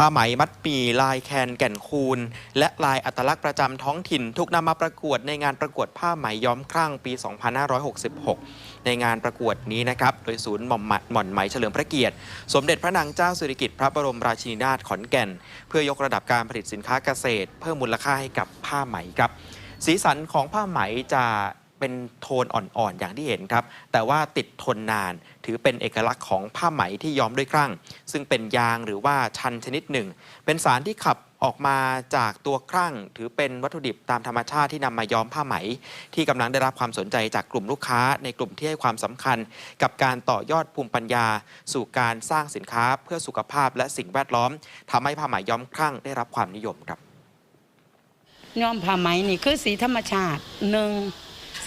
ผ้าไหมมัดปีลายแคนแก่นคูน และลายอัตลักษณ์ประจำท้องถิ่น ถูกนำมาประกวดในงานประกวดผ้าไหมย้อมครั่งปี 2566 ในงานประกวดนี้นะครับ โดยศูนย์หม่อมหมหม่อนไหมเฉลิมพระเกียรติ สมเด็จพระนางเจ้าสิริกิติ์พระบรมราชินีนาถขอนแก่น เพื่อยกระดับการผลิตสินค้าเกษตร เพิ่มมูลค่าให้กับผ้าไหมครับ สีสันของผ้าไหมจะ เป็นโทนอ่อนๆ อย่างที่เห็นครับ แต่ว่าติดทนนาน ถือเป็นเอกลักษณ์ของผ้าไหมที่ย้อมด้วยครั่งซึ่งเป็นยางหรือว่าชันชนิดหนึ่ง เป็นสารที่ขับออกมาจากตัวครั่ง ถือเป็นวัตถุดิบตามธรรมชาติที่นำมาย้อมผ้าไหม ที่กำลังได้รับความสนใจจากกลุ่มลูกค้า ในกลุ่มที่ให้ความสำคัญ กับการต่อยอดภูมิปัญญา สู่การสร้างสินค้าเพื่อสุขภาพและสิ่งแวดล้อมทำให้ผ้าไหมย้อมครั่งได้รับความนิยมครับย้อมผ้าไหมนี่คือสีธรรมชาติหนึ่ง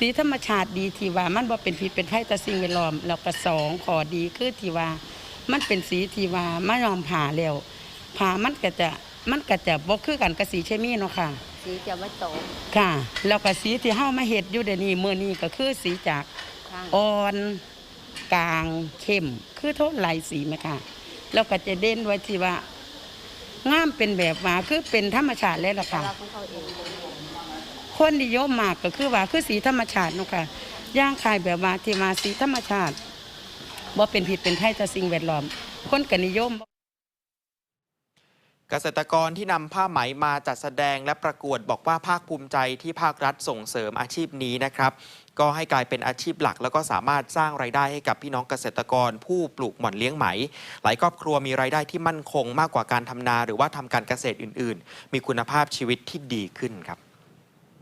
สีธรรมชาติดีที่ว่ามันบ่เป็นพิษเป็นภัยต่อสิ่งแวดล้อมแล้วก็สองขอดีคือที่ว่ามันเป็นสีที่ว่ามาย้อมผ้าแล้วผ้ามันก็จะมันก็จะบ่คือกันกับสีเคมีเนาะค่ะ สีจะไม่ตกค่ะ แล้วก็สีที่เฮามาเฮ็ดอยู่เดี๋ยวนี้มื้อนี้ก็คือสีจากข้างอ่อนกลางเข้ม คือโทนลายสีไหมค่ะแล้วก็จะเด่นไว้ที่ว่างามเป็นแบบว่าคือเป็นธรรมชาติเลยล่ะแต่ค่ะ คนนิยมมากก็คือว่าคือสีธรรมชาตินาะค่ะย่างคายแบบว่าที่มาสีธรรมชาติบ่าเป็นผิดเป็นไทยต่อสิ่งแวดล้อม คนก็นิยมเกษตรกรที่นำผ้าไหมมาจัดแสดงและประกวดบอกว่าภาคภูมิใจที่ภาครัฐส่งเสริมอาชีพนี้นะครับ ก็ให้กลายเป็นอาชีพหลัก แล้วก็สามารถสร้างไรายได้ให้กับพี่น้องเกษตรกร ผู้ปลูกหม่อนเลี้ยงไหม หลายครอบครัวมีไรายได้ที่มั่นคงมากกว่าการทำนา หรือว่าทำการเกษตรอื่น ๆ มีคุณภาพชีวิตที่ดีขึ้นครับ